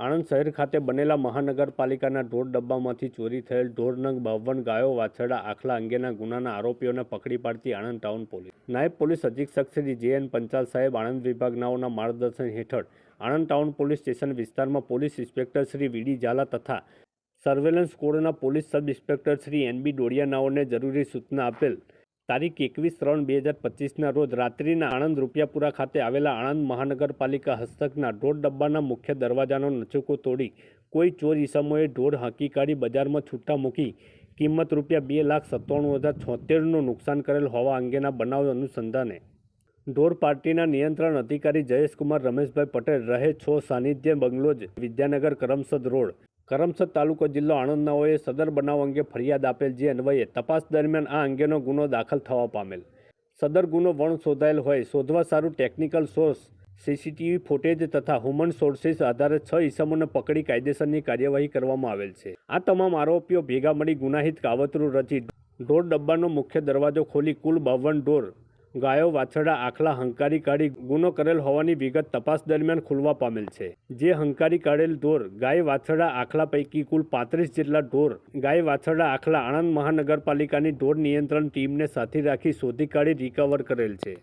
આણંદ શહેર ખાતે બનેલા મહાનગરપાલિકાના ઢોર ડબ્બામાંથી ચોરી થયેલ ઢોર નંગ બાવન ગાયો, વાછરડા, આખલા અંગેના ગુનાના આરોપીઓને પકડી પાડતી આણંદ ટાઉન પોલીસ. નાયબ પોલીસ અધિક્ષક શ્રી જે એન પંચાલ સાહેબ આણંદ વિભાગનાઓના માર્ગદર્શન હેઠળ આણંદ ટાઉન પોલીસ સ્ટેશન વિસ્તારમાં police inspector Shri VD Jhala તથા સર્વેલન્સ કોડના police sub inspector Shri N B ડોડિયાનાઓને જરૂરી સૂચના આપેલ તારીખ એકવીસ ત્રણ બે હજાર પચીસના રોજ રાત્રિના આણંદ રૂપિયાપુરા ખાતે આવેલા આણંદ મહાનગરપાલિકા હસ્તકના ઢોર ડબ્બાના મુખ્ય દરવાજાનો નચુકો તોડી કોઈ ચોર ઈસમોએ ઢોર હાંકી કાઢી બજારમાં છૂટા મૂકી કિંમત રૂપિયા બે લાખ સત્તાણું હજાર છોતેરનું નુકસાન કરેલ હોવા અંગેના બનાવ અનુસંધાને. ઢોર પાર્ટીના નિયંત્રણ અધિકારી જયેશકુમાર રમેશભાઈ પટેલ રહે છો સાનિધ્ય બંગલોજ વિદ્યાનગર કરમસદ રોડ. કરમસદ તાલુકો જિલ્લો આણંદનાઓએ સદર બનાવ અંગે ફરિયાદ આપેલ જે અન્વયે તપાસ દરમિયાન આ અંગેનો ગુનો દાખલ થવા પામેલ. સદર ગુનો વણ શોધાયેલ હોય, શોધવા સારું ટેકનિકલ સોર્સ, સીસીટીવી ફૂટેજ તથા હ્યુમન સોર્સિસ આધારે છ ઇસમોને પકડી કાયદેસરની કાર્યવાહી કરવામાં આવેલ છે. આ તમામ આરોપીઓ ભેગા મળી ગુનાહિત કાવતરું રચી ઢોર ડબ્બાનો મુખ્ય દરવાજો ખોલી કુલ બાવન ઢોર ગાયો, વાછરડા, આખલા, હંકારી કાઢી ગુનો કરેલ હોવાની વિગત તપાસ દરમિયાન ખુલવા પામેલ છે. જે હંકારી કાઢેલ ઢોર, ગાય, વાછરડા, આખલા પૈકી કુલ પાંત્રીસ જેટલા ઢોર, ગાય, વાછરડા, આખલા આણંદ મહાનગરપાલિકાની ઢોર નિયંત્રણ ટીમને સાથે રાખી શોધી કાઢી રિકવર કરેલ છે.